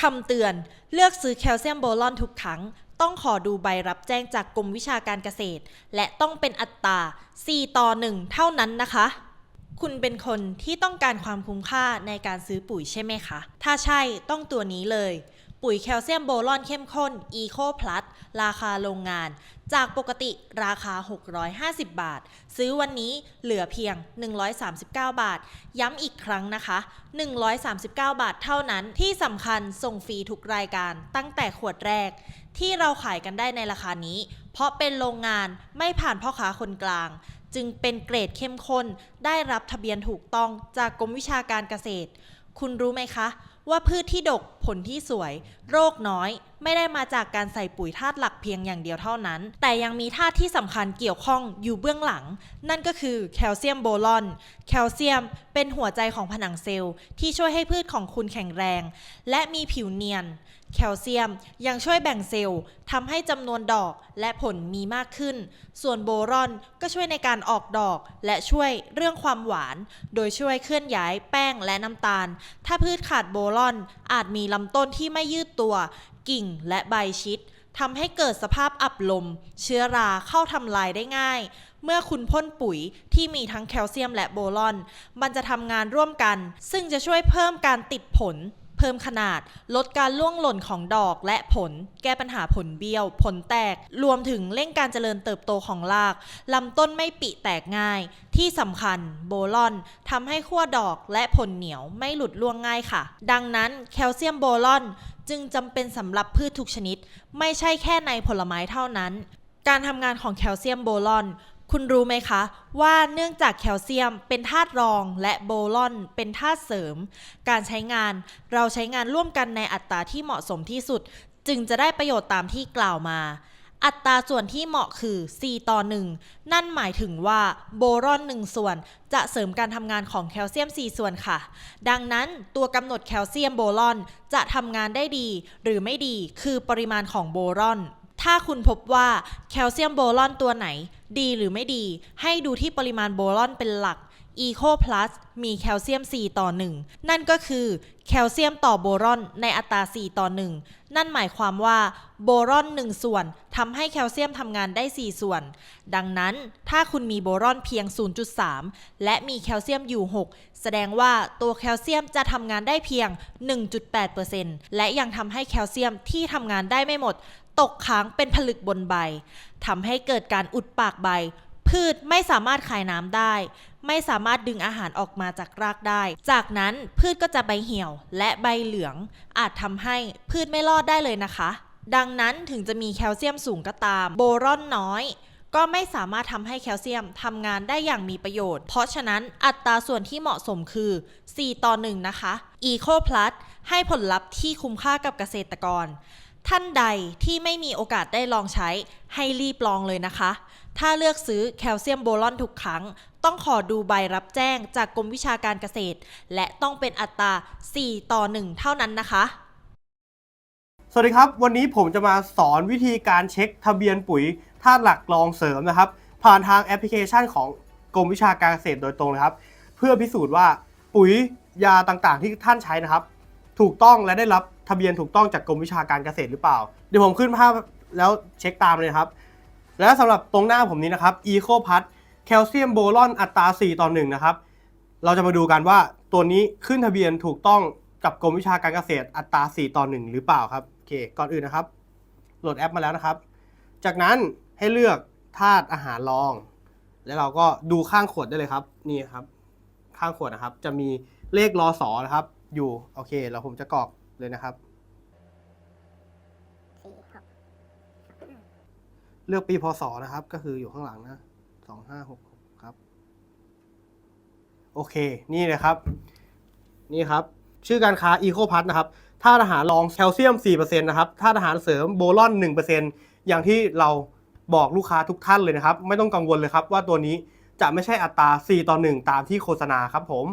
คำเตือนเลือกซื้อแคลเซียมโบลอนทุกครั้ง ต้องขอดูใบรับแจ้งจากกรมวิชาการเกษตร และต้องเป็นอัตรา 4 ต่อ 1 เท่านั้นนะคะ คุณเป็นคนที่ต้องการความคุ้มค่าในการซื้อปุ๋ยใช่ไหมคะ ถ้าใช่ต้องตัวนี้เลย ปุ๋ยแคลเซียมโบรอนเข้มข้น Eco Plus ราคาโรงงาน จากปกติราคา 650 บาท ซื้อวันนี้เหลือเพียง 139 บาท ย้ำอีกครั้งนะคะ 139 บาทเท่านั้นที่สำคัญส่งฟรีทุกรายการตั้งแต่ขวดแรก ที่เราขายกันได้ในราคานี้ เพราะเป็นโรงงานไม่ผ่านพ่อค้าคนกลาง จึงเป็นเกรดเข้มข้น ได้รับทะเบียนถูกต้องจากกรมวิชาการเกษตร คุณรู้ไหมคะ ว่าพืชที่ดกผลที่สวย โรคน้อยไม่ได้มาจากการใส่ปุ๋ยธาตุหลักเพียงอย่างเดียวเท่านั้น แต่ยังมีธาตุที่สำคัญเกี่ยวข้องอยู่เบื้องหลัง นั่นก็คือแคลเซียมโบรอน แคลเซียมเป็นหัวใจของผนังเซลล์ที่ช่วยให้พืชของคุณแข็งแรง และมีผิวเนียน แคลเซียมยังช่วยแบ่งเซลล์ทำให้จำนวนดอกและผลมีมากขึ้น ส่วนโบรอนก็ช่วยในการออกดอกและช่วยเรื่องความหวาน โดยช่วยเคลื่อนย้ายแป้งและน้ำตาล ถ้าพืชขาดโบรอนอาจมีลำต้นที่ไม่ยืดตัว กิ่งและใบชิดทำให้เกิดสภาพอับลม เชื้อราเข้าทำลายได้ง่าย เมื่อคุณพ่นปุ๋ยที่มีทั้งแคลเซียมและโบรอน มันจะทำงานร่วมกัน ซึ่งจะช่วยเพิ่มการติดผล เพิ่มขนาด ลดการล่วงหล่นของดอกและผล แก้ปัญหาผลเบี้ยว ผลแตก รวมถึงเร่งการเจริญเติบโตของรากลำต้นไม่ปิแตกง่าย ที่สำคัญโบรอนทำให้ขั้วดอกและผลเหนียวไม่หลุดล่วงง่ายค่ะ ดังนั้นแคลเซียมโบรอนจึงจำเป็นสำหรับพืชทุกชนิด ไม่ใช่แค่ในผลไม้เท่านั้น การทำงานของแคลเซียมโบรอน คุณรู้ไหมคะ ว่าเนื่องจากแคลเซียมเป็นธาตุรองและโบรอนเป็นธาตุเสริม การใช้งานเราใช้งานร่วมกันในอัตราที่เหมาะสมที่สุด จึงจะได้ประโยชน์ตามที่กล่าวมา อัตราส่วนที่เหมาะคือ 4 ต่อ 1 นั่นหมายถึงว่าโบรอน 1 ส่วนจะเสริมการทำงานของแคลเซียม 4 ส่วนค่ะ ดังนั้นตัวกำหนดแคลเซียมโบรอนจะทำงานได้ดี หรือไม่ดีคือปริมาณของโบรอน ถ้าคุณพบว่าแคลเซียมโบรอนตัวไหน ดีหรือไม่ดี ให้ดูที่ปริมาณโบรอนเป็นหลัก Eco Plus มีแคลเซียม 4 ต่อ 1 นั่นก็คือแคลเซียมต่อโบรอนในอัตรา 4 ต่อ 1 นั่นหมายความว่าโบรอน 1 ส่วนทำให้แคลเซียมทำงานได้ 4 ส่วน ดังนั้นถ้าคุณมีโบรอนเพียง 0.3 และมีแคลเซียมอยู่ 6 แสดงว่าตัวแคลเซียมจะทำงานได้เพียง 1.8%และยังทำให้แคลเซียมที่ทำงานได้ไม่หมด ตกค้างเป็นผลึกบนใบทำให้เกิดการอุดปากใบพืชไม่สามารถขายน้ำได้ ไม่สามารถดึงอาหารออกมาจากรากได้ จากนั้นพืชก็จะใบเหี่ยวและใบเหลือง อาจทำให้พืชไม่รอดได้เลยนะคะ ดังนั้นถึงจะมีแคลเซียมสูงก็ตาม โบรอนน้อยก็ไม่สามารถทำให้แคลเซียมทำงานได้อย่างมีประโยชน์ เพราะฉะนั้นอัตราส่วนที่เหมาะสมคือ 4 ต่อ 1 นะคะ Eco Plus ให้ผลลัพธ์ที่คุ้มค่ากับเกษตรกร ท่านใดที่ไม่มีโอกาสได้ลองใช้ให้รีบลองเลยนะคะ ถ้าเลือกซื้อแคลเซียมโบรอนทุกครั้ง ต้องขอดูใบรับแจ้งจากกรมวิชาการเกษตร และต้องเป็นอัตรา 4 ต่อ 1 เท่านั้นนะคะ สวัสดีครับ วันนี้ผมจะมาสอนวิธีการเช็คทะเบียนปุ๋ยธาตุหลักรองเสริมนะครับ ผ่านทางแอปพลิเคชันของกรมวิชาการเกษตรโดยตรงนะครับ เพื่อพิสูจน์ว่าปุ๋ยยาต่างๆ ที่ท่านใช้นะครับ ถูกต้องและได้รับทะเบียนถูกต้องจากกรมวิชาการเกษตรหรือเปล่า เดี๋ยวผมขึ้นภาพแล้วเช็คตามเลยครับ และสำหรับตรงหน้าผมนี้นะครับ Eco p a s แคลเซียมโบรอนอัตรา 4 ต่อ 1 นะครับ เราจะมาดูกันว่าตัวนี้ขึ้นทะเบียนถูกต้องกับกรมวิชาการเกษตรอัตรา 4 ต่อ 1 หรือเปล่าครับโอเคก่อนอื่นนะครับ โหลดแอปมาแล้วนะครับ จากนั้นให้เลือกธาตุอาหารรอง แล้วเราก็ดูข้างขวดได้เลยครับนี่ครับ ข้างขวดนะครับ จะมีเลขรอสอนะครับ อยู่โอเคแล้วผมจะกรอกเลยนะครับ สี่หกเลือกปีพศนะครับ ก็คืออยู่ข้างหลังนะสองห้าหกครับ โอเค นี่เลยครับ นี่ครับ ชื่อการค้า Eco p a s นะครับธาตุอาหารรองแคลเซียม 4%นะครับธาตุอาหารเสริมโบรอน 1%อย่างที่เราบอกลูกค้าทุกท่านเลยนะครับ ไม่ต้องกังวลเลยครับว่าตัวนี้จะไม่ใช่อัตรา 4 ต่อ 1 ตามที่โฆษณาครับผม